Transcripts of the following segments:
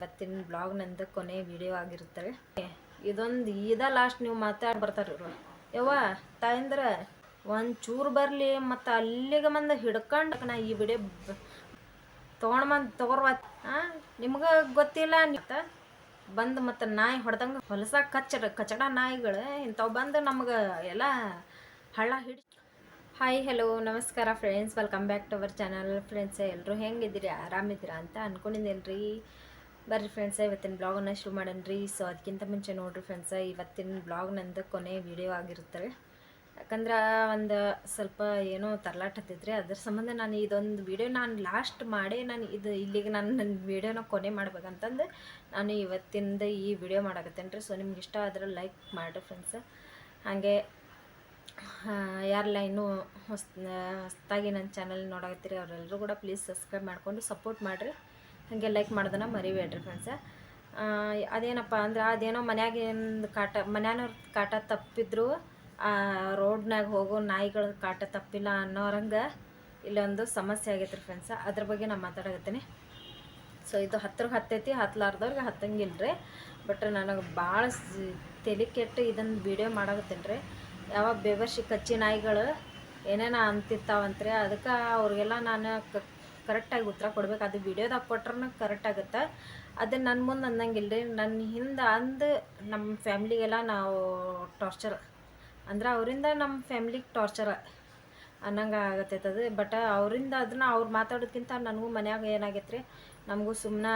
ಇವತ್ತಿನ ಬ್ಲಾಗ್ ನಂದು ಕೊನೆ ವಿಡಿಯೋ ಆಗಿರುತ್ತೆ ಇದೊಂದು ಇದ ಲಾಸ್ಟ್ ನೀವು ಮಾತಾಡಿ ಬರ್ತಾರೆ ಇವರು. ಯವ್ವ, ತಾಯಂದ್ರ, ಒಂದು ಚೂರು ಬರಲಿ, ಮತ್ತು ಅಲ್ಲಿಗೆ ಮಂದ ಹಿಡ್ಕೊಂಡು ನಾ ಈ ವಿಡಿಯೋ ತೊಗೊಂಡು ಬಂದು ತಗೋರ್ವ ಹಾಂ ನಿಮ್ಗೆ ಗೊತ್ತಿಲ್ಲ ಮತ್ತ ಬಂದು ಮತ್ತು ನಾಯಿ ಹೊಡೆದಂಗೆ ಹೊಲಸ ಕಚ್ಚಡ ಕಚಡ ನಾಯಿಗಳು ಇಂಥವು ಬಂದು ನಮ್ಗೆ ಎಲ್ಲ ಹಳ್ಳ ಹಿಡಿ ಹಾಯ್ ಹಲೋ ನಮಸ್ಕಾರ friends welcome back to our channel friends ಎಲ್ಲರೂ ಹೆಂಗಿದ್ದೀರಿ? ಆರಾಮಿದ್ದೀರಾ ಅಂತ ಅನ್ಕೊಂಡಿದ್ದೇನೆ ರೀ ಬರ್ರಿ ಫ್ರೆಂಡ್ಸ ಇವತ್ತಿನ ಬ್ಲಾಗನ್ನು ಶುರು ಮಾಡೋಣ ರೀ ಸೊ ಅದಕ್ಕಿಂತ ಮುಂಚೆ ನೋಡ್ರಿ ಫ್ರೆಂಡ್ಸ ಇವತ್ತಿನ ಬ್ಲಾಗ್ ನಂದು ಕೊನೆ ವಿಡಿಯೋ ಆಗಿರುತ್ತೆ ಯಾಕಂದ್ರೆ ಒಂದು ಸ್ವಲ್ಪ ಏನೋ ತರಲಾಟ ಅದ್ರ ಸಂಬಂಧ ನಾನು ಇದೊಂದು ವಿಡಿಯೋ ನಾನು ಲಾಸ್ಟ್ ಮಾಡೇ ನಾನು ಇದು ಇಲ್ಲಿಗೆ ನಾನು ನನ್ನ ವಿಡಿಯೋನ ಕೊನೆ ಮಾಡ್ಬೇಕಂತಂದು ನಾನು ಇವತ್ತಿಂದ ಈ ವಿಡಿಯೋ ಮಾಡಾಕತ್ತೇನೆ ರೀ ಸೊ ನಿಮ್ಗೆ ಇಷ್ಟ ಆದ್ರೆ ಲೈಕ್ ಮಾಡಿರಿ ಫ್ರೆಂಡ್ಸ ಹಾಗೆ ಯಾರೆಲ್ಲ ಇನ್ನೂ ಹೊಸ ಹೊಸ್ತಾಗಿ ನನ್ನ ಚಾನಲ್ ನೋಡಾಕತ್ತೀರಿ ಅವರೆಲ್ಲರೂ ಕೂಡ ಪ್ಲೀಸ್ ಸಬ್ಸ್ಕ್ರೈಬ್ ಮಾಡಿಕೊಂಡು ಸಪೋರ್ಟ್ ಮಾಡಿರಿ. ಹಾಗೆ ಲೈಕ್ ಮಾಡೋದನ್ನ ಮರಿಬೇಡ್ರಿ ಫ್ರೆಂಡ್ಸ ಅದೇನಪ್ಪ ಅಂದ್ರೆ ಅದೇನೋ ಮನ್ಯಾಗ ಏನು ಕಾಟ, ಮನ್ಯಾನವ್ರ ಕಾಟ ತಪ್ಪಿದ್ರು ರೋಡ್ನಾಗ ಹೋಗೋ ನಾಯಿಗಳ ಕಾಟ ತಪ್ಪಿಲ್ಲ ಅನ್ನೋರಂಗೆ ಇಲ್ಲೊಂದು ಸಮಸ್ಯೆ ಆಗೈತೆ ರೀ ಫ್ರೆಂಡ್ಸ ಅದ್ರ ಬಗ್ಗೆ ನಾನು ಮಾತಾಡಕತ್ತೀನಿ. ಸೊ ಇದು ಹತ್ತಿರಗೆ ಹತ್ತೈತಿ ಹತ್ತಲಾರ್ದವ್ರಿಗೆ ಹತ್ತಂಗಿಲ್ಲ ರೀ ಬಟ್ ನನಗೆ ಭಾಳ ತಲೆ ಕೆಟ್ಟು ಇದನ್ನು ವೀಡಿಯೋ ಮಾಡಾಕತ್ತೀನಿ ರೀ ಯಾವಾಗ ಬೇಬರ್ಸಿ ಕಚ್ಚಿ ನಾಯಿಗಳು ಏನೇನೋ ಅಂತಿರ್ತಾವಂತ್ರಿ, ಅದಕ್ಕೆ ಅವ್ರಿಗೆಲ್ಲ ನಾನು ಕರೆಕ್ಟಾಗಿ ಉತ್ತರ ಕೊಡ್ಬೇಕು. ಅದು ವಿಡಿಯೋದಾಗ ಕೊಟ್ರೂ ಕರೆಕ್ಟ್ ಆಗುತ್ತೆ. ಅದು ನನ್ನ ಮುಂದೆ ಅನ್ನಂಗಿಲ್ಲ ರೀ ನನ್ನ ಹಿಂದೆ ಅಂದು ನಮ್ಮ ಫ್ಯಾಮ್ಲಿಗೆಲ್ಲ ನಾವು ಟಾರ್ಚರ್ ಅಂದ್ರೆ ಅವರಿಂದ ನಮ್ಮ ಫ್ಯಾಮ್ಲಿಗೆ ಟಾರ್ಚರ್ ಅನ್ನಂಗೆ ಆಗತ್ತೈತೆ ಅದು. ಬಟ್ ಅವರಿಂದ ಅದನ್ನ ಅವ್ರು ಮಾತಾಡೋದ್ಕಿಂತ ನನಗೂ ಮನ್ಯಾಗ ಏನಾಗೈತೆ ರೀ ನಮಗೂ ಸುಮ್ಮನೆ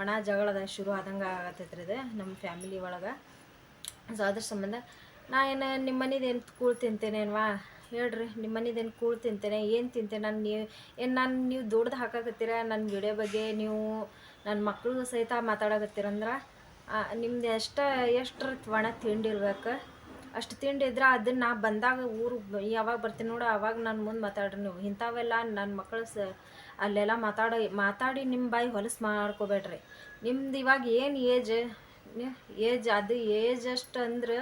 ಒಣ ಜಗಳದ ಶುರು ಆದಂಗೆ ಆಗತ್ತೈತೆ ರೀ ಇದು ನಮ್ಮ ಫ್ಯಾಮಿಲಿ ಒಳಗೆ. ಸೊ ಅದ್ರ ಸಂಬಂಧ ನಾ ಏನು ನಿಮ್ಮ ಮನೇದು ಏನು ಕೂಳು ತಿಂತೇನೇನ್ವಾ? ಹೇಳ್ರಿ ನಿಮ್ಮ ಮನೇದೇನು ಕೂಳ್ ತಿಂತೇನೆ, ಏನು ತಿಂತೇನೆ, ನಾನು ನೀವು, ಏನು ನಾನು ನೀವು ದುಡ್ದು ಹಾಕಾಕತ್ತೀರ ನನ್ನ ವಿಡಿಯೋ ಬಗ್ಗೆ ನೀವು ನನ್ನ ಮಕ್ಕಳು ಸಹಿತ ಮಾತಾಡಕತ್ತೀರಂದ್ರೆ ನಿಮ್ದು ಎಷ್ಟು ಎಷ್ಟರ ಒಣ ತಿಂಡಿ ಇರ್ಬೇಕು? ಅಷ್ಟು ತಿಂಡಿ ಇದ್ರೆ ಅದನ್ನು ನಾ ಬಂದಾಗ ಊರು ಯಾವಾಗ ಬರ್ತೀನಿ ನೋಡು, ಅವಾಗ ನಾನು ಮುಂದೆ ಮಾತಾಡ್ರಿ ನೀವು. ಇಂಥವೆಲ್ಲ ನನ್ನ ಮಕ್ಕಳು ಸ, ಅಲ್ಲೆಲ್ಲ ಮಾತಾಡೋ, ಮಾತಾಡಿ ನಿಮ್ಮ ಬಾಯಿ ಹೊಲಸು ಮಾಡ್ಕೋಬೇಡ್ರಿ. ನಿಮ್ದು ಇವಾಗ ಏನು ಏಜ್ ಏಜ್, ಅದು ಏಜ್ ಅಷ್ಟು ಅಂದ್ರೆ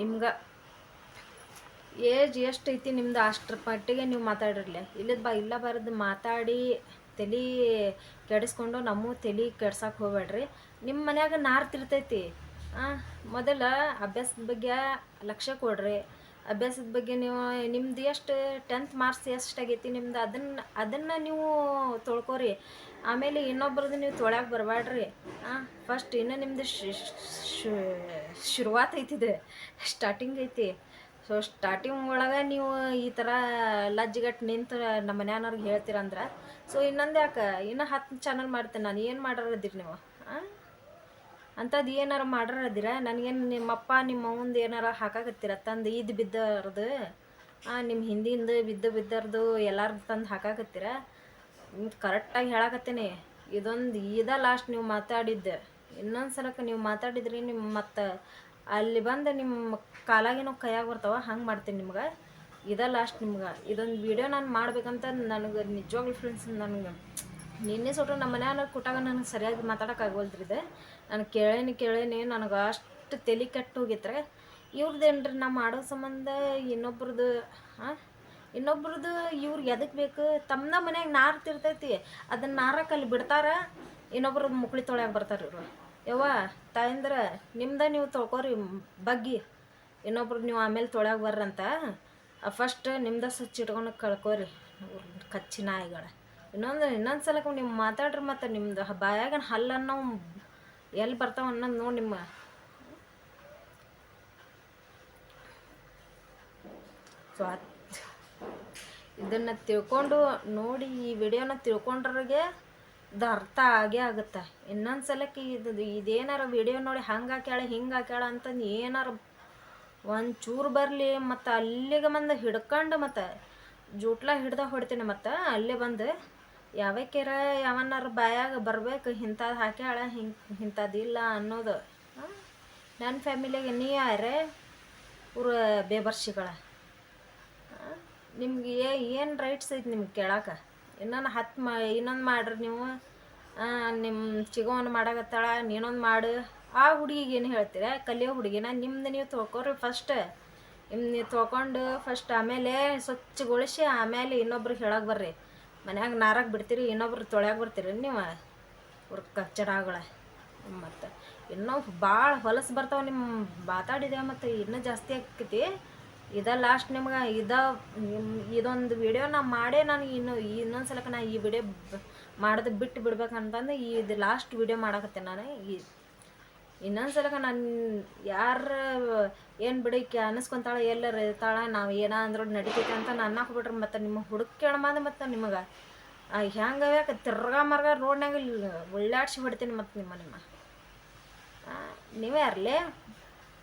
ನಿಮ್ಗೆ ಏಜ್ ಎಷ್ಟು ಐತಿ ನಿಮ್ದು ಅಷ್ಟ್ರ ಮಟ್ಟಿಗೆ ನೀವು ಮಾತಾಡಿರಲಿ. ಇಲ್ಲದ ಬಾ, ಇಲ್ಲ ಬರೋದು ಮಾತಾಡಿ ತಲೆ ಕೆಡಿಸ್ಕೊಂಡು ನಮ್ಮ ತಲೆ ಕೆಡ್ಸಕ್ಕೆ ಹೋಗ್ಬೇಡ್ರಿ. ನಿಮ್ಮ ಮನ್ಯಾಗ ನಾರ್ತಿರ್ತೈತಿ ಮೊದಲ ಅಭ್ಯಾಸದ ಬಗ್ಗೆ ಲಕ್ಷ್ಯ ಕೊಡ್ರಿ. ಅಭ್ಯಾಸದ ಬಗ್ಗೆ ನೀವು, ನಿಮ್ದು ಎಷ್ಟು ಟೆಂತ್ ಮಾರ್ಕ್ಸ್ ಎಷ್ಟು ಆಗೈತಿ ನಿಮ್ದು ಅದನ್ನು ಅದನ್ನು ನೀವು ತೊಳ್ಕೊರಿ. ಆಮೇಲೆ ಇನ್ನೊಬ್ರದ್ದು ನೀವು ತೊಳ್ಯಾಕೆ ಬರಬೇಡ್ರಿ ಹಾಂ ಫಸ್ಟ್ ಇನ್ನು ನಿಮ್ಮದು ಶುರುವಾತ್ ಐತಿದೆ ಸ್ಟಾರ್ಟಿಂಗ್ ಐತಿ. ಸೊ ಸ್ಟಾರ್ಟಿಂಗ್ ಒಳಗೆ ನೀವು ಈ ಥರ ಲಜ್ಜಿಗಟ್ಟು ನಿಂತು ನಮ್ಮ ಮನೆಯವ್ರಿಗೆ ಹೇಳ್ತೀರಂದ್ರೆ. ಸೊ ಇನ್ನೊಂದು ಯಾಕೆ, ಇನ್ನು ಹತ್ತು ಚಾನಲ್ ಮಾಡ್ತೀನಿ ನಾನು. ಏನು ಮಾಡೋರದಿರಿ ನೀವು? ಅಂಥದ್ದು ಏನಾರು ಮಾಡ್ರದಿರ? ನನಗೇನು ನಿಮ್ಮಪ್ಪ ನಿಮ್ಮ ಅವಂದು ಏನಾರು ಹಾಕಾಕತ್ತೀರ? ತಂದು ಇದು ಬಿದ್ದರದು ನಿಮ್ಮ ಹಿಂದಿಂದ ಬಿದ್ದು ಬಿದ್ದರದು ಎಲ್ಲಾರ್ದು ತಂದು ಹಾಕಾಕತ್ತೀರ? ಕರೆಕ್ಟಾಗಿ ಹೇಳಕತ್ತೀನಿ. ಇದೊಂದು ಇದ ಲಾಸ್ಟ್ ನೀವು ಮಾತಾಡಿದ್ದೆ. ಇನ್ನೊಂದು ಸಲಕ್ಕೆ ನೀವು ಮಾತಾಡಿದ್ರಿ ನಿಮ್ಮ ಮತ್ತು ಅಲ್ಲಿ ಬಂದು ನಿಮ್ಮ ಕಾಲಾಗಿನೋ ಕೈಯಾಗ ಬರ್ತಾವ, ಹಂಗೆ ಮಾಡ್ತೀನಿ ನಿಮ್ಗೆ. ಇದ ಲಾಸ್ಟ್ ನಿಮ್ಗೆ. ಇದೊಂದು ವಿಡಿಯೋ ನಾನು ಮಾಡ್ಬೇಕಂತ ನನಗೆ ನಿಜವಾಗ್ಲೂ ಫ್ರೆಂಡ್ಸ್ ನನಗೆ ನಿನ್ನೆ ಸೊಟ್ಟು ನಮ್ಮ ಮನೆಯಾಗ ಕೊಟ್ಟಾಗ ನನಗೆ ಸರಿಯಾಗಿ ಮಾತಾಡೋಕ್ಕಾಗವಲ್ದ್ರಿ ಇದು. ನಾನು ಕೇಳೇನಿ ಕೇಳೇನಿ ನನಗೆ ಅಷ್ಟು ತಲೆ ಕೆಟ್ಟು ಹೋಗಿತ್ರೆ ಇವ್ರದ್ದೇನ್ರಿ ನಾ ಮಾಡೋ ಸಂಬಂಧ ಇನ್ನೊಬ್ರದ್ದು ಹಾಂ? ಇನ್ನೊಬ್ರದ್ದು ಇವ್ರಿಗೆ ಎದಕ್ಕೆ ಬೇಕು? ತಮ್ಮನ ಮನ್ಯಾಗ ನಾರ್ತಿರ್ತೈತಿ ಅದನ್ನ ನಾರಕ್ಕೆ ಅಲ್ಲಿ ಬಿಡ್ತಾರ ಇನ್ನೊಬ್ರದ್ದು ಮುಕ್ಳಿ ತೊಳ್ಯಾಗ ಬರ್ತಾರೆ ಇವರು. ಯವ್ವ, ತಾಯಂದ್ರ, ನಿಮ್ದ ನೀವು ತೊಳ್ಕೊರಿ ಬಗ್ಗಿ. ಇನ್ನೊಬ್ರು ನೀವು ಆಮೇಲೆ ತೊಳ್ಯಾಗ ಬರ್ರಂತ. ಫಸ್ಟ್ ನಿಮ್ದ ಸ್ವಚ್ಛ ಇಟ್ಕೊಂಡು ಕಳ್ಕೊರಿ. ಕಚ್ಚಿ ನಾಯಿಗಳ. ಇನ್ನೊಂದು ಇನ್ನೊಂದು ಸಲಕ್ಕೆ ನೀವು ಮಾತಾಡ್ರಿ ಮತ್ತು ನಿಮ್ದು ಬಾಯಾಗ ಹಲ್ಲನ್ನು ಎಲ್ಲಿ ಬರ್ತಾವ ಅನ್ನೋದು ನೋಡಿ ನಿಮ್ಮ. ಸೊ ಇದನ್ನು ತಿಳ್ಕೊಂಡು ನೋಡಿ ಈ ವಿಡಿಯೋನ ತಿಳ್ಕೊಂಡ್ರಿಗೆ ಇದು ಅರ್ಥ ಆಗೇ ಆಗುತ್ತೆ. ಇನ್ನೊಂದು ಸಲಕ್ಕೆ ಇದು, ಇದೇನಾರ ವಿಡಿಯೋ ನೋಡಿ ಹಂಗೆ ಹಾಕ್ಯಾಳ, ಹಿಂಗೆ ಹಾಕ್ಯಾಳ ಅಂತಂದು ಏನಾರ ಒಂದು ಚೂರು ಬರಲಿ ಮತ್ತು ಅಲ್ಲಿಗೆ ಬಂದು ಹಿಡ್ಕೊಂಡು ಮತ್ತು ಜೂಟ್ಲ ಹಿಡ್ದ ಹೊಡ್ತೀನಿ ಮತ್ತು ಅಲ್ಲೇ ಬಂದು ಯಾವಕ್ಕೆರ ಯಾವನ್ನಾರ ಬಾಯಾಗ ಬರಬೇಕು ಇಂಥದ್ದು ಹಾಕ್ಯಾಳ, ಹಿಂಗೆ ಇಂಥದ್ದಿಲ್ಲ ಅನ್ನೋದು. ನನ್ನ ಫ್ಯಾಮಿಲಿಗೆ ನೀ ಯಾರೇ ಇವ್ರ ಬೇಬರ್ಸಿಗಳ ನಿಮ್ಗೆ ಏನು ರೈಟ್ಸ್ ಐತೆ ನಿಮ್ಗೆ ಕೇಳಕ್ಕೆ ಇನ್ನೊಂದು ಹತ್ತು ಮಾ, ಇನ್ನೊಂದು ಮಾಡ್ರಿ ನೀವು. ನಿಮ್ಮ ಚಿಗೋನ್ ಮಾಡಾಕತ್ತಾಳ, ನೀನೊಂದು ಮಾಡು. ಆ ಹುಡುಗಿಗೆ ಏನು ಹೇಳ್ತೀರ? ಕಲಿಯೋ ಹುಡುಗಿನ ನಿಮ್ದು ನೀವು ತೊಳ್ಕೊರಿ ಫಸ್ಟ್ ನಿಮ್ಮ ನೀವು ತೊಳ್ಕೊಂಡು ಫಸ್ಟ್ ಆಮೇಲೆ ಸ್ವಚ್ಛಗೊಳಿಸಿ ಆಮೇಲೆ ಇನ್ನೊಬ್ರಿಗೆ ಹೇಳಕ್ಕೆ ಬರ್ರಿ. ಮನ್ಯಾಗ ನಾರಕ್ಕೆ ಬಿಡ್ತೀರಿ, ಇನ್ನೊಬ್ರು ತೊಳ್ಯಾಗ ಬರ್ತೀರಿ ನೀವು. ಅವ್ರ ಕಚ್ಚಡಗಳ ಮತ್ತು ಇನ್ನೂ ಭಾಳ ಹೊಲಸು ಬರ್ತಾವೆ ನಿಮ್ಮ ಮಾತಾಡಿದೆ ಮತ್ತು ಇನ್ನೂ ಜಾಸ್ತಿ ಆಕೈತಿ. ಇದ ಲಾಸ್ಟ್ ನಿಮ್ಗೆ ಇದ ಇದೊಂದು ವಿಡಿಯೋ ನಾ ಮಾಡೇ ನಾನು ಇನ್ನು ಇನ್ನೊಂದು ಸಲಕ್ಕೆ ನಾ ಈ ವಿಡಿಯೋ ಮಾಡೋದು ಬಿಟ್ಟು ಬಿಡ್ಬೇಕಂತಂದು ಇದು ಲಾಸ್ಟ್ ವಿಡಿಯೋ ಮಾಡಕತ್ತೆ ನಾನು. ಈ ಇನ್ನೊಂದು ಸಲಕ ನಾನು ಯಾರು, ಏನು ಬಿಡಕ್ಕೆ ಅನ್ನಿಸ್ಕೊಂತಾಳೆ ಎಲ್ಲರ ಇರ್ತಾಳೆ, ನಾವು ಏನಾದ್ರೂ ಅಂದ್ರೂ ನಡಿತೈತೆ ಅಂತ ನಾನು ಹಾಕ್ಬಿಟ್ರೆ ಮತ್ತು ನಿಮ್ಮ ಹುಡುಕ್ಯಾಣಮಂದು ಮತ್ತು ನಿಮಗೆ. ಹೆಂಗೆ ಯಾಕೆ ತಿರ್ಗಾ ಮರ್ಗ ರೋಡ್ನಾಗ ಒಳ್ಳಾಡ್ಸಿ ಹೊಡಿತೀನಿ ಮತ್ತು ನಿಮ್ಮ ನಿಮ್ಮ. ನೀವೇ ಇರಲಿ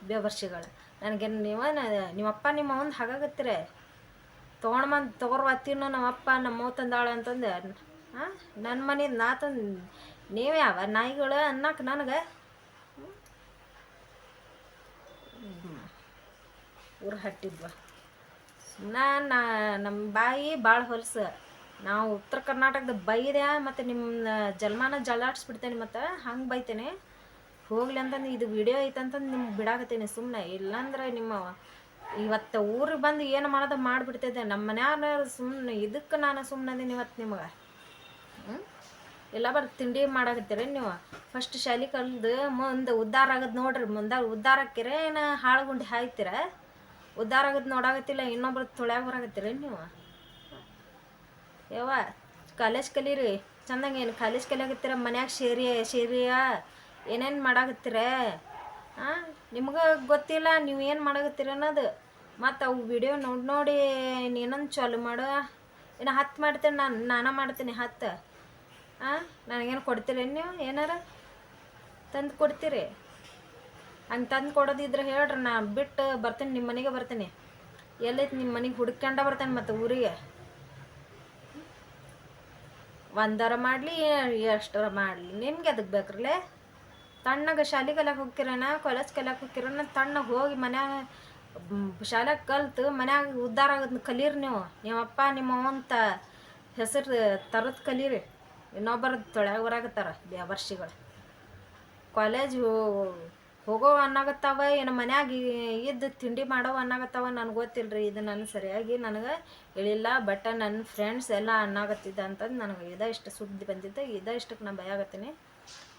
ಬೇವರ್ಷಿಗಳು. ನನಗೆ ನೀವ ನಿಮ್ಮಪ್ಪ ನಿಮ್ಮ ಒಂದು ಹಾಗಾಗತ್ತೀರ? ತೊಗೊಂಡು ಬಂದು ತೊಗೊರ್ ತಿನ್ನು ನಮ್ಮಪ್ಪ ನಮ್ಮ ತಂದಾಳೆ ಅಂತಂದು ಹಾಂ ನನ್ನ ಮನೆ ನಾ ತಂದು, ನೀವೇ ಅವ ನಾಯಿಗಳು ಅನ್ನಕ್ಕೆ ನನಗೆ? ಊರು ಹಟ್ಟಿದ್ವ ನಾ ನಾ ನಮ್ಮ ಬಾಯಿ ಭಾಳ ಹೊಲಸು. ನಾವು ಉತ್ತರ ಕರ್ನಾಟಕದ ಬೈದೆ ಮತ್ತು ನಿಮ್ಮ ಜಲ್ಮಾನ ಜಲಾಡ್ಸ್ಬಿಡ್ತೇನೆ ಮತ್ತು ಹಂಗೆ ಬೈತೇನೆ. ಹೋಗ್ಲಿ ಅಂತಂದು ಇದು ವಿಡಿಯೋ ಐತಂತಂದು ನಿಮ್ಗೆ ಬಿಡಾಕತ್ತೀನಿ ಸುಮ್ಮನೆ ಇಲ್ಲಾಂದ್ರೆ ನಿಮ್ಮ ಇವತ್ತು ಊರಿಗೆ ಬಂದು ಏನು ಮಾಡೋದು ಮಾಡಿಬಿಡ್ತಿದ್ದೆ. ನಮ್ಮ ಮನ್ಯಾಗ ಸುಮ್ಮನೆ ಇದಕ್ಕೆ ನಾನು ಸುಮ್ಮನೆ ಅದೀನಿ ಇವತ್ತು ನಿಮಗೆ. ಹ್ಞೂ ಎಲ್ಲ ಬರ್, ತಿಂಡಿ ಮಾಡಾಕತ್ತೀರಿ ನೀವು? ಫಸ್ಟ್ ಶಾಲಿ ಕಲ್ದು ಮುಂದೆ ಉದ್ಧಾರ ಆಗೋದು ನೋಡ್ರಿ. ಮುಂದೆ ಉದ್ಧಾರ ಹಾಕಿರ ಏನು ಹಾಳುಗುಂಡಿ ಹಾಯ್ತೀರ? ಉದ್ಧಾರ ಆಗೋದು ನೋಡಾಕತ್ತಿಲ್ಲ, ಇನ್ನೊಬ್ರು ತೊಳ್ಯಾಗ ಬರಾಕತ್ತೀರಿ ನೀವು? ಯವ್ವ, ಕಾಲೇಜ್ ಕಲೀರಿ. ಚಂದಂಗೆ ಏನು ಕಾಲೇಜ್ ಕಲಿಯಾಗತ್ತೀರ ಮನ್ಯಾಗ ಶೇರಿಯ ಶೇರಿಯ ಏನೇನು ಮಾಡಾಕತ್ತೀರ? ಹಾಂ ನಿಮ್ಗೆ ಗೊತ್ತಿಲ್ಲ ನೀವು ಏನು ಮಾಡಾಕತ್ತೀರ ಅನ್ನೋದು. ಮತ್ತು ಅವು ವಿಡಿಯೋ ನೋಡಿ ನೋಡಿ ನೀನೊಂದು ಚಾಲು ಮಾಡು. ಇನ್ನು ಹತ್ತು ಮಾಡ್ತೀನಿ ನಾನು ನಾನು ಮಾಡ್ತೀನಿ ಹತ್ತು. ಹಾಂ ನನಗೇನು ಕೊಡ್ತೀರಿ ನೀವು? ಏನಾರ ತಂದು ಕೊಡ್ತೀರಿ? ಹಂಗೆ ತಂದು ಕೊಡೋದಿದ್ರೆ ಹೇಳ್ರಿ, ನಾ ಬಿಟ್ಟು ಬರ್ತೀನಿ ನಿಮ್ಮ ಮನೆಗೆ ಬರ್ತೀನಿ. ಎಲ್ಲೈತಿ ನಿಮ್ಮ ಮನೆಗೆ ಹುಡ್ಕ್ಯಂಡ ಬರ್ತೇನೆ ಮತ್ತು ಊರಿಗೆ. ಒಂದರ ಮಾಡಲಿ, ಎಷ್ಟರ ಮಾಡಲಿ ನಿಮ್ಗೆ ಅದಕ್ಕೆ ಬೇಕ್ರಲ್ಲೇ ತಣ್ಣಗೆ ಹೋಗ್ತಿರೋಣ ಕಾಲೇಜ್ ಕಲಿಯಕ್ಕೆ ಹೋಗ್ತಿರೋಣ, ತಣ್ಣಗೆ ಹೋಗಿ ಮನ್ಯಾಗ ಶಾಲೆಗೆ ಕಲ್ತು ಮನ್ಯಾಗ ಉದ್ಧಾರ ಆಗೋದನ್ನ ಕಲೀರಿ ನೀವು. ನಿಮ್ಮಪ್ಪ ನಿಮ್ಮ ಅಂತ ಹೆಸರು ತರದ್ ಕಲೀರಿ. ಇನ್ನೊಬ್ಬರ ತೊಳ್ಯಾಗ ಊರಾಗತ್ತಾರ ವರ್ಷಿಗಳು. ಕಾಲೇಜ್ ಹೋಗೋ ಅನ್ನಾಗತ್ತಾವ ಏನು ಮನ್ಯಾಗ ಇದ್ದು ತಿಂಡಿ ಮಾಡೋ ಅನ್ನಾಗತ್ತಾವ ನನಗೆ ಗೊತ್ತಿಲ್ರಿ. ಇದು ನಾನು ಸರಿಯಾಗಿ ನನಗೆ ಹೇಳಿಲ್ಲ, ಬಟ್ ನನ್ನ ಫ್ರೆಂಡ್ಸ್ ಎಲ್ಲ ಅನ್ನಾಗತ್ತಿದ್ದ ಅಂತಂದು ನನಗೆ ಇದ ಇಷ್ಟು ಸುದ್ದಿ ಬಂದಿದ್ದೆ. ಇದ ಇಷ್ಟಕ್ಕೆ ನಾನು ಭಯಾಗತ್ತೀನಿ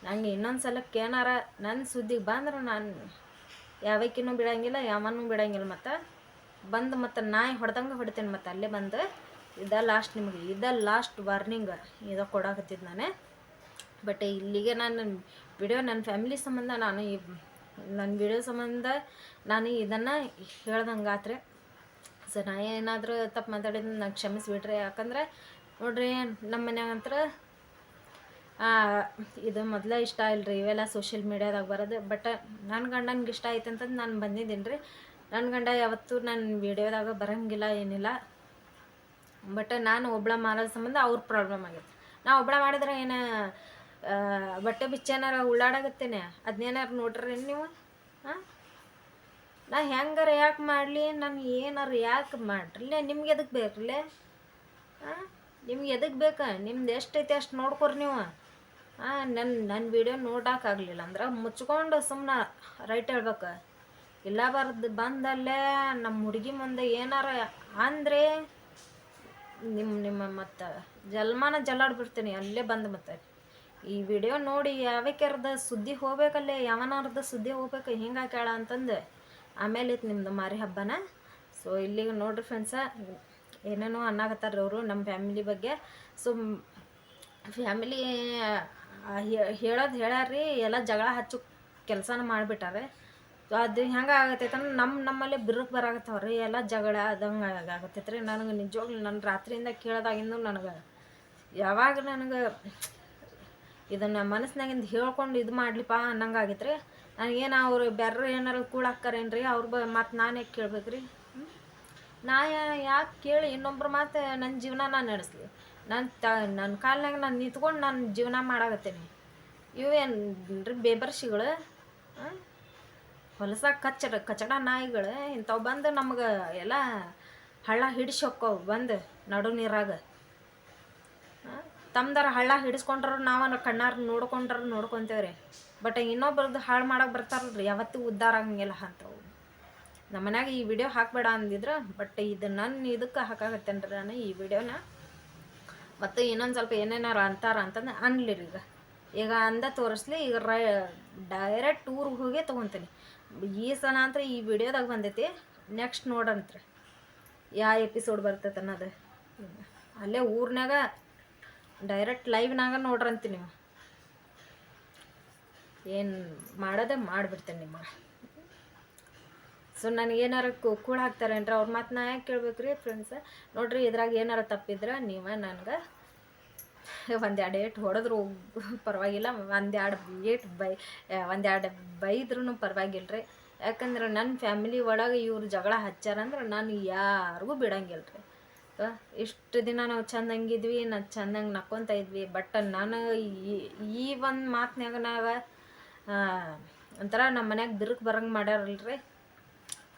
ನಂಗೆ ಇನ್ನೊಂದು ಸಲಕ್ಕೆ ಏನಾರ ನನ್ನ ಸುದ್ದಿಗೆ ಬಂದ್ರೆ ನಾನು ಯಾವಕ್ಕಿನೂ ಬಿಡಂಗಿಲ್ಲ ಯಾವನ್ನೂ ಬಿಡಂಗಿಲ್ಲ ಮತ್ತು ಬಂದು ಮತ್ತು ನಾಯಿ ಹೊಡೆದಂಗೆ ಹೊಡಿತೇನೆ ಮತ್ತು ಅಲ್ಲೇ ಬಂದು. ಇದ ಲಾಸ್ಟ್ ನಿಮಗೆ, ಇದ ಲಾಸ್ಟ್ ವಾರ್ನಿಂಗ್ ಇದ ಕೊಡಾಕತ್ತಿದ್ದು ನಾನೇ. ಬಟ್ ಇಲ್ಲಿಗೆ ನಾನು ವಿಡಿಯೋ ನನ್ನ ಫ್ಯಾಮಿಲಿ ಸಂಬಂಧ ನಾನು ಈ ನನ್ನ ವಿಡಿಯೋ ಸಂಬಂಧ ನಾನು ಇದನ್ನು ಹೇಳ್ದಂಗೆ ಆತ್ರೆ. ಸೊ ನಾ ಏನಾದರೂ ತಪ್ಪು ಮಾತಾಡಿದ್ರೆ ನಾನು ಕ್ಷಮಿಸಿಬಿಟ್ರೆ ಯಾಕಂದ್ರೆ ನೋಡ್ರಿ ನಮ್ಮ ಮನ್ಯಾಗಂತ್ರ ಇದು ಮೊದಲೇ ಇಷ್ಟ ಇಲ್ರಿ, ಇವೆಲ್ಲ ಸೋಷಿಯಲ್ ಮೀಡ್ಯಾದಾಗ ಬರೋದು. ಬಟ್ ನನ್ನ ಗಂಡನಿಗೆ ಇಷ್ಟ ಆಯ್ತು ಅಂತಂದು ನಾನು ಬಂದಿದ್ದೀನಿ ರೀ. ನನ್ನ ಗಂಡ ಯಾವತ್ತೂ ನನ್ನ ವಿಡಿಯೋದಾಗ ಬರೋಂಗಿಲ್ಲ, ಏನಿಲ್ಲ. ಬಟ್ ನಾನು ಒಬ್ಳ ಮಾಡೋದ್ ಸಂಬಂಧ ಅವ್ರ ಪ್ರಾಬ್ಲಮ್ ಆಗೈತೆ. ನಾ ಒಬ್ಳ ಮಾಡಿದ್ರೆ ಏನು ಬಟ್ಟೆ ಬಿಚ್ಚೇನಾರ ಉಳ್ಳಾಡಾಗತ್ತೇನೆ ಅದನ್ನೇನಾರು ನೋಡ್ರಿ ನೀವು? ಹಾಂ ನಾ ಹೆಂಗಾರ ಯಾಕೆ ಮಾಡಲಿ? ನಾನು ಏನಾರು ಯಾಕೆ ಮಾಡ್ರಲ್ಲೇ ನಿಮ್ಗೆ ಎದಕ್ಕೆ ಬೇಕ್ರಲ್ಲೇ ಹಾಂ ನಿಮ್ಗೆ ಎದಕ್ಕೆ ಬೇಕಾ? ನಿಮ್ದು ಎಷ್ಟೈತೆ ಅಷ್ಟು ನೋಡ್ಕೊರಿ ನೀವು. ನನ್ನ ನನ್ನ ವಿಡಿಯೋ ನೋಡೋಕ್ಕಾಗಲಿಲ್ಲ. ಅಂದ್ರೆ ಮುಚ್ಕೊಂಡು ಸುಮ್ಮನೆ ರೈಟ್ ಹೇಳ್ಬೇಕು. ಇಲ್ಲ ಬರ್ದು, ಬಂದಲ್ಲೇ ನಮ್ಮ ಹುಡುಗಿ ಮುಂದೆ ಏನಾರ ಅಂದರೆ ನಿಮ್ಮ ನಿಮ್ಮ ಮತ್ತು ಜಲ್ಮಾನ ಜಲ್ಲಾಡ್ಬಿಡ್ತೀನಿ. ಅಲ್ಲೇ ಬಂದು ಮತ್ತೆ. ಈ ವಿಡಿಯೋ ನೋಡಿ ಯಾವ್ಯಾಕ್ಯಾರ್ದ ಸುದ್ದಿ ಹೋಗ್ಬೇಕಲ್ಲೇ, ಯಾವನಾರ್ದ ಸುದ್ದಿ ಹೋಗ್ಬೇಕು, ಹಿಂಗೆ ಹಾಕ್ಯಾಳ ಅಂತಂದು. ಆಮೇಲೆ ಇತ್ತು ನಿಮ್ಮದು ಮಾರಿ ಹಬ್ಬನ. ಸೊ ಇಲ್ಲಿಗೆ ನೋಡ್ರಿ ಫ್ರೆಂಡ್ಸ ಏನೇನೋ ಅನ್ನಾಗತ್ತಾರ ಅವರು ನಮ್ಮ ಫ್ಯಾಮಿಲಿ ಬಗ್ಗೆ. ಸೊ ಫ್ಯಾಮಿಲಿ ಹೇಳೋದು ಹೇಳ್ಯಾರ್ರಿ, ಎಲ್ಲ ಜಗಳ ಹಚ್ಚು ಕೆಲಸನ ಮಾಡಿಬಿಟ್ಟಾರೆ. ಅದು ಹೆಂಗೆ ಆಗತ್ತೈತೆ ಅಂದ್ರೆ ನಮ್ಮ ನಮ್ಮಲ್ಲೇ ಬಿರುಕು ಬರಾಕತ್ತವ್ರಿ, ಎಲ್ಲ ಜಗಳ ಅದಂಗೆ ಆಗತ್ತೈತೆ ರೀ ನನಗೆ ನಿಜವಾಗ್ಲೂ ನನ್ನ ರಾತ್ರಿಯಿಂದ ಕೇಳೋದಾಗಿಂದು ನನಗೆ ಯಾವಾಗ ನನಗೆ ಇದನ್ನು ಮನಸ್ಸಿನಾಗಿಂದ ಹೇಳ್ಕೊಂಡು ಇದು ಮಾಡ್ಲಿಪ್ಪ ಅನ್ನಂಗೆ ಆಗೈತೆ ರೀ ನನಗೇನು ಅವ್ರು ಬೇರೆ ಏನಾರು ಕೂಳಾಕ್ಕಾರೇನು ರೀ ಅವ್ರ ಬ ಮತ್ತು ನಾನು ಕೇಳ್ಬೇಕು ರೀ ನಾ ಯಾಕೆ ಕೇಳಿ ಇನ್ನೊಬ್ರು ಮಾತು ನನ್ನ ಜೀವನ ನಾನು ನಡೆಸ್ಲಿ. ನನ್ನ ತ ನನ್ನ ಕಾಲ್ನಾಗ ನಾನು ನಿಂತ್ಕೊಂಡು ನಾನು ಜೀವನ ಮಾಡಾಕತ್ತೀನಿ. ಇವೇನು ರೀ ಬೇಬರ್ಸಿಗಳು ಹೊಲಸ ಕಚ್ಚಡ ಕಚಡ ನಾಯಿಗಳು, ಇಂಥವು ಬಂದು ನಮ್ಗೆ ಎಲ್ಲ ಹಳ್ಳ ಹಿಡಿಸಿ ಬಂದು ನಡು ನೀರಾಗ. ತಮ್ದಾರ ಹಳ್ಳ ಹಿಡಿಸ್ಕೊಂಡ್ರು ನಾವು ಕಣ್ಣಾರ ನೋಡ್ಕೊಂಡ್ರ ನೋಡ್ಕೊತೇವ್ರಿ. ಬಟ್ ಇನ್ನೊಬ್ರದ್ದು ಹಾಳು ಮಾಡಕ್ಕೆ ಬರ್ತಾರಲ್ರಿ, ಯಾವತ್ತೂ ಉದ್ಧಾರ ಆಗಂಗಿಲ್ಲ ಅಂಥವು ನಮ್ಮ ಮನ್ಯಾಗ ಈ ವಿಡಿಯೋ ಹಾಕಬೇಡ ಅಂದಿದ್ರೆ, ಬಟ್ ಇದು ನನ್ನ ಇದಕ್ಕೆ ಹಾಕಾಗತ್ತೇನ್ರಿ ನಾನು ಈ ವಿಡಿಯೋನ. ಮತ್ತು ಇನ್ನೊಂದು ಸ್ವಲ್ಪ ಏನೇನಾರು ಅಂತಾರ ಅಂತಂದು ಅನ್ಲಿರಿ ಈಗ. ಈಗ ಅಂದ ತೋರಿಸ್ಲಿ, ಈಗ ರೈ ಡೈರೆಕ್ಟ್ ಊರಿಗೆ ಹೋಗಿ ತೊಗೊತೀನಿ. ಈ ಸಲ ಅಂತ ಈ ವಿಡಿಯೋದಾಗ ಬಂದೈತಿ ನೆಕ್ಸ್ಟ್ ನೋಡಂತ್ರಿ. ಯಾವ ಎಪಿಸೋಡ್ ಬರ್ತೈತೆ ಅನ್ನೋದು. ಅಲ್ಲೇ ಊರ್ನಾಗ ಡೈರೆಕ್ಟ್ ಲೈವ್ನಾಗ ನೋಡ್ರಂತೀನಿ ನೀವು. ಏನು ಮಾಡೋದೇ ಮಾಡಿಬಿಡ್ತೇನೆ ನಿಮಗೆ. ಸೊ ನನಗೆ ಕು ಕೂಳ್ ಹಾಕ್ತಾರೇನ್ರಿ ಅವ್ರ ಮಾತು ನಾ ಯಾಕೆ ಕೇಳ್ಬೇಕು ರೀ ಫ್ರೆಂಡ್ಸ್ ನೋಡ್ರಿ, ಇದ್ರಾಗ ಏನಾರು ತಪ್ಪಿದ್ರೆ ನೀವು ನನಗೆ ಒಂದೆರಡು ಏಟ್ ಹೊಡೆದ್ರು ಪರವಾಗಿಲ್ಲ, ಒಂದೆರಡು ಏಟ್ ಬೈ ಒಂದೆರಡು ಬೈದ್ರೂ ಪರವಾಗಿಲ್ಲ ರೀ ಯಾಕಂದ್ರೆ ನನ್ನ ಫ್ಯಾಮಿಲಿ ಒಳಗೆ ಇವ್ರು ಜಗಳ ಹಚ್ಚಾರಂದ್ರೆ ನಾನು ಯಾರಿಗೂ ಬಿಡಂಗಿಲ್ಲ ರೀ ಇಷ್ಟು ದಿನ ನಾವು ಚಂದಂಗಿದ್ವಿ ನಾ ಚಂದಂಗೆ ನಕ್ಕೊತ ಇದ್ವಿ. ಬಟ್ ನಾನು ಈ- ಈ ಒಂದು ಮಾತಿನಾಗ ನಾವು ಒಂಥರ ನಮ್ಮ ಮನ್ಯಾಗ ಬಿರುಕು ಬರಂಗೆ ಮಾಡ್ಯಾರಲ್ರಿ.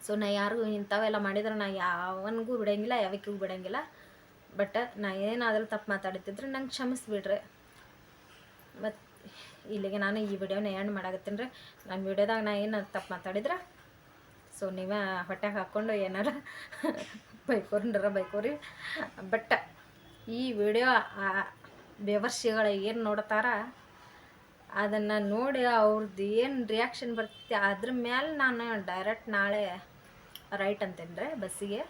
ಸೊ ನಾ ಯಾರಿಗೂ ಇಂಥವೆಲ್ಲ ಮಾಡಿದ್ರೆ ನಾ ಯಾವನಿಗೂ ಬಿಡೋಂಗಿಲ್ಲ, ಯಾವಕ್ಕಿಗೂ ಬಿಡೋಂಗಿಲ್ಲ. ಬಟ್ ನಾ ಏನಾದರೂ ತಪ್ಪು ಮಾತಾಡ್ತಿದ್ರೆ ನಂಗೆ ಕ್ಷಮಿಸ್ಬಿಡ್ರಿ. ಮತ್ತು ಇಲ್ಲಿಗೆ ನಾನು ಈ ವಿಡಿಯೋನ ಎಂಡ್ ಮಾಡಾಕತ್ತೀನಿ ರೀ. ನನ್ನ ವಿಡಿಯೋದಾಗ ನಾ ಏನು ತಪ್ಪು ಮಾತಾಡಿದ್ರೆ? ಸೊ ನೀವೇ ಹೊಟ್ಟೆಗೆ ಹಾಕ್ಕೊಂಡು ಏನಾರ ಬೈಕೋರ್ರ ಬೈಕೋರಿ. ಬಟ್ ಈ ವಿಡಿಯೋ ಬೆವರ್ಷಿಗಳು ಏನು ನೋಡ್ತಾರ, ಅದನ್ನು ನೋಡಿ ಅವ್ರದ್ದು ಏನು ರಿಯಾಕ್ಷನ್ ಬರ್ತೈತಿ, ಅದ್ರ ಮೇಲೆ ನಾನು ಡೈರೆಕ್ಟ್ ನಾಳೆ ರೈಟ್ ಅಂತಂದ್ರೆ ಬಸ್ಸಿಗೆ.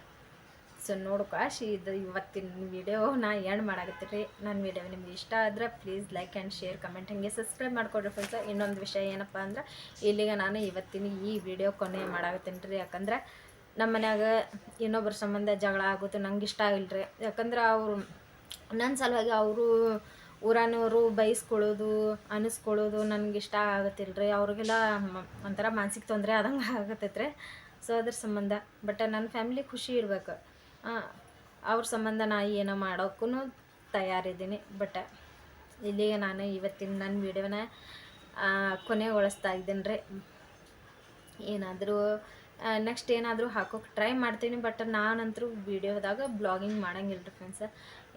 ಸೊ ನೋಡು ಕಾಶಿ ಇದು ಇವತ್ತಿನ ವಿಡಿಯೋ ನಾ ಎಂಡ್ ಮಾಡಾಕತ್ತೀರಿ ನನ್ನ ವಿಡಿಯೋ ನಿಮ್ಗೆ ಇಷ್ಟ ಆದ್ರೆ please like and share comment ಹಾಗೆ ಸಬ್ಸ್ಕ್ರೈಬ್ ಮಾಡ್ಕೊಡ್ರಿ ಫ್ರೆಂಡ್ಸ್ ಇನ್ನೊಂದು ವಿಷಯ ಏನಪ್ಪ ಅಂದ್ರೆ, ಇಲ್ಲಿಗೆ ನಾನು ಇವತ್ತಿನ ಈ ವಿಡಿಯೋ ಕೊನೆ ಮಾಡಾಕತ್ತೀನಿ ರೀ. ಯಾಕಂದ್ರೆ ನಮ್ಮ ಮನ್ಯಾಗ ಇನ್ನೊಬ್ಬರ ಸಂಬಂಧ ಜಗಳ ಆಗುತ್ತೆ ನಂಗೆ ಇಷ್ಟ ಆಗಿಲ್ಲ ರೀ ಯಾಕಂದ್ರೆ ಅವರು ನನ್ನ ಸಲುವಾಗಿ ಅವರು ಊರಾನವರು ಬೈಸ್ಕೊಳ್ಳೋದು, ಅನಿಸ್ಕೊಳ್ಳೋದು ನನಗೆ ಇಷ್ಟ ಆಗತ್ತಿಲ್ಲ ರೀ ಅವ್ರಿಗೆಲ್ಲ ಒಂಥರ ಮಾನಸಿಕ ತೊಂದರೆ ಆದಂಗೆ ಆಗತ್ತೈತೆ ರೀ ಸೊ ಅದ್ರ ಸಂಬಂಧ. ಬಟ್ ನನ್ನ ಫ್ಯಾಮಿಲಿ ಖುಷಿ ಇರ್ಬೇಕು. ಅವ್ರ ಸಂಬಂಧ ನಾ ಏನೋ ಮಾಡೋಕ್ಕೂ ತಯಾರಿದ್ದೀನಿ. ಬಟ್ ಇಲ್ಲಿಗೆ ನಾನು ಇವತ್ತಿನ ನನ್ನ ವಿಡಿಯೋನ ಕೊನೆಗೊಳಿಸ್ತಾ ಇದ್ದೀನಿ ರೀ. ಏನಾದರೂ ನೆಕ್ಸ್ಟ್ ಏನಾದರೂ ಹಾಕೋಕೆ ಟ್ರೈ ಮಾಡ್ತೀನಿ. ಬಟ್ ನಾನಂತರೂ ವೀಡಿಯೋದಾಗ ಬ್ಲಾಗಿಂಗ್ ಮಾಡೋಂಗಿಲ್ಲ ರೀ ಫ್ರೆಂಡ್ಸ್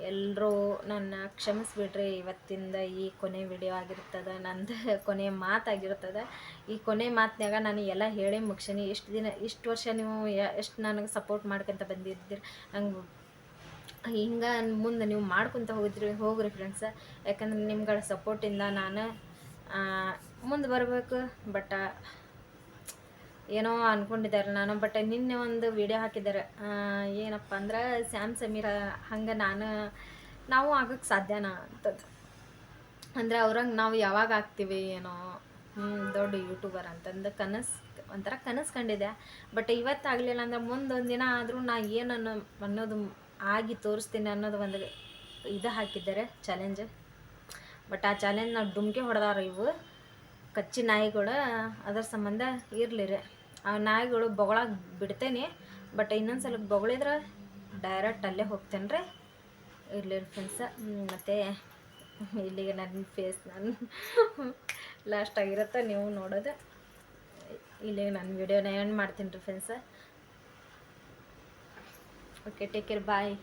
ಎಲ್ಲರೂ ನನ್ನ ಕ್ಷಮಿಸ್ಬಿಡ್ರಿ ಇವತ್ತಿಂದ ಈ ಕೊನೆ ವಿಡಿಯೋ ಆಗಿರ್ತದೆ, ನಂದು ಕೊನೆ ಮಾತಾಗಿರ್ತದೆ ಈ ಕೊನೆ ಮಾತಿನಾಗ ನಾನು ಎಲ್ಲ ಹೇಳಿ ಮುಗಿಸೀನಿ. ಇಷ್ಟು ದಿನ, ಇಷ್ಟು ವರ್ಷ ನೀವು ಎಷ್ಟು ನನಗೆ ಸಪೋರ್ಟ್ ಮಾಡ್ಕೊಂತ ಬಂದಿದ್ದೀರಿ? ನಂಗೆ ಹಿಂಗೆ ಮುಂದೆ ನೀವು ಮಾಡ್ಕೊತ ಹೋಗಿದ್ರಿ, ಹೋಗ್ರಿ ಫ್ರೆಂಡ್ಸ್ ಯಾಕಂದ್ರೆ ನಿಮ್ಗಳ ಸಪೋರ್ಟಿಂದ ನಾನು ಮುಂದೆ ಬರಬೇಕು ಬಟ್ ಏನೋ ಅನ್ಕೊಂಡಿದ್ದಾರೆ ನಾನು ಬಟ್ ನಿನ್ನೆ ಒಂದು ವಿಡಿಯೋ ಹಾಕಿದ್ದಾರೆ. ಏನಪ್ಪ ಅಂದ್ರೆ ಸ್ಯಾಮ್ ಸಮೀರ ಹಂಗೆ ನಾನು, ನಾವು ಆಗಕ್ಕೆ ಸಾಧ್ಯನಾ ಅಂತದ್ದು. ಅಂದರೆ ಅವ್ರಂಗೆ ನಾವು ಯಾವಾಗ ಆಗ್ತೀವಿ ಏನೋ ದೊಡ್ಡ ಯೂಟ್ಯೂಬರ್ ಅಂತಂದು ಕನಸು, ಒಂಥರ ಕನಸು ಕಂಡಿದೆ. ಬಟ್ ಇವತ್ತಾಗಲಿಲ್ಲ ಅಂದ್ರೆ ಮುಂದೊಂದು ದಿನ ಆದರೂ ನಾ ಏನು ಅನ್ನೋ, ಅನ್ನೋದು ಆಗಿ ತೋರಿಸ್ತೀನಿ ಅನ್ನೋದು ಒಂದು ಇದು ಹಾಕಿದ್ದಾರೆ ಚಾಲೆಂಜ್ ಬಟ್ ಆ ಚಾಲೆಂಜ್ ನಾವು ಡುಮ್ಕೆ ಹೊಡೆದಾರ ಇವು. ಕಚ್ಚಿ ನಾಯಿಗಳು ಅದರ ಸಂಬಂಧ ಇರಲಿ ರೀ. ಆ ನಾಯಿಗಳು ಬೊಗಳಾಗಿ ಬಿಡ್ತೇನೆ ಬಟ್ ಇನ್ನೊಂದು ಸಲ ಬೊಗಳಿದ್ರೆ ಡೈರೆಕ್ಟ್ ಅಲ್ಲೇ ಹೋಗ್ತೇನೆ ರೀ ಇರಲಿ ಫ್ರೆಂಡ್ಸ ಮತ್ತು ಇಲ್ಲಿಗೆ ನನ್ನ ಫೇಸ್ ನಾನು ಲಾಸ್ಟ್ ಆಗಿರುತ್ತೆ ನೀವು ನೋಡೋದು. ಇಲ್ಲಿಗೆ ನನ್ನ ವಿಡಿಯೋನ ಏನು ಮಾಡ್ತೀನಿ ರೀ friends okay take care bye